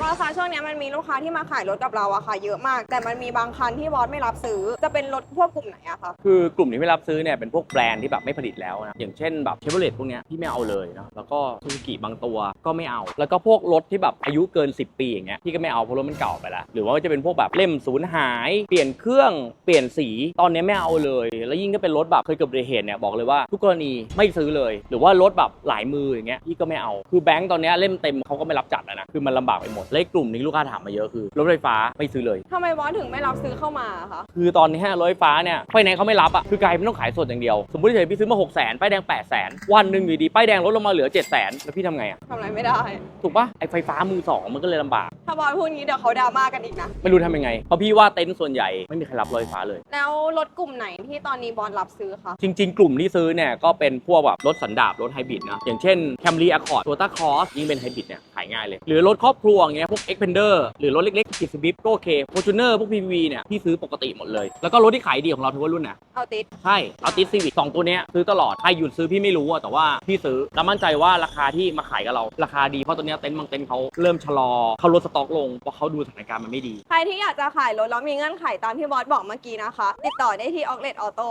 บอสคะช่วงนี้มันมีลูกค้าที่มาขายรถกับเราอะค่ะ เยอะมาก แต่มันมีบางคันที่บอสไม่รับซื้อ จะเป็นรถพวกกลุ่มไหนอะคะคือกลุ่มที่ไม่รับซื้อเนี่ยเป็นพวกแบรนด์ที่แบบไม่ผลิตแล้วนะอย่างเช่นแบบเชฟโรเลตพวกเนี้ยพี่ไม่เอาเลยเนาะแล้วก็ซูซูกิบางตัวก็ไม่เอา แล้วก็พวกรถที่แบบอายุเกิน 10 ปีอย่างเงี้ยพี่ก็ไม่เอาเพราะรถมันเก่าไปแล้วหรือว่าจะเป็นพวกแบบเล่มสูญหายเปลี่ยนเครื่องเปลี่ยนสีตอนนี้ไม่เอาเลย แล้วยิ่งก็เป็นรถแบบเคยเกิดอุบัติเหตุเนี่ยบอกเลยว่าทุกกรณีไม่ซื้อเลย หรือว่ารถแบบหลายมืออย่างเงี้ยพี่ก็ไม่เอา คือแบงก์ตอนนี้เล่มเต็มเขาก็ไม่รับจัดแล้วนะคือมันลำบากไปหมดและอีกกลุ่มหนึงลูกค้าถามมาเยอะคือรถไฟฟ้าไม่ซื้อเลย ทำไมบอสถึงไม่รับซื้อเข้ามาอะคะ คือตอนนี้รถไฟฟ้าเนี่ยไฟแนนซ์เขาไม่รับอะคือกลายเป็นต้องขายสดอย่างเดียว สมมติเฉยๆพี่ซื้อมา6 0 0 0 0 0ป้ายแดง8 0 0 0 0 0วันหนึ่งอยู่ดีป้ายแดงลดลงมาเหลือ 7 0 0 0 0 0แล้วพี่ทำไงอะทำอะไรไม่ได้ ถูกปะไอไฟฟ้ามือสองมันก็เลยลำบาก ถ้าบอสพูดงี้เดี๋ยวเขาดราม่ากันอีกนะ ไม่รู้ทำยังไงเพราะพี่ว่าเต็นท์ส่วนใหญ่ไม่มีใครรับรถไฟฟ้าเลย แล้วรถกลุ่มไหนที่ตอนนี้บอสรับซื้อคะ จริง ๆ กลุ่มที่ซื้อเนี่ยก็เป็นพวกแบบรถสันดาปรถไฮบริดนะอย่างเช่น Camry Accord Toyota Cross ยิ่งเป็นไฮบริดเนี่ยขายง่ายเลย หรือรถครอบครัวอย่างเงี้ยพวก Xpander หรือรถเล็กๆกิสบิฟก็โอเค Fortuner พวก PPV เนี่ยพี่ซื้อปกติหมดเลย แล้วก็รถที่ขายดีของเราทุกรุ่นนะเอาติด ใช่เอาติสซีวิกสองตัวเนี้ยซื้อตลอดใครหยุดซื้อพี่ไม่รู้อะแต่ว่าพี่ซื้อแล้วมั่นใจว่าราคาที่มาขายกับเราราคาดีเพราะตอนเนี้ยเต็นท์บางเต็นท์เขาเริ่มชะลอเขาลดสต็อกลงเพราะเขาดูสถานการณ์มันไม่ดี ใครที่อยากจะขายรถแล้วมีเงื่อนไขตามที่บอสบอกเมื่อกี้นะคะ ติดต่อได้ที่ Outlet Auto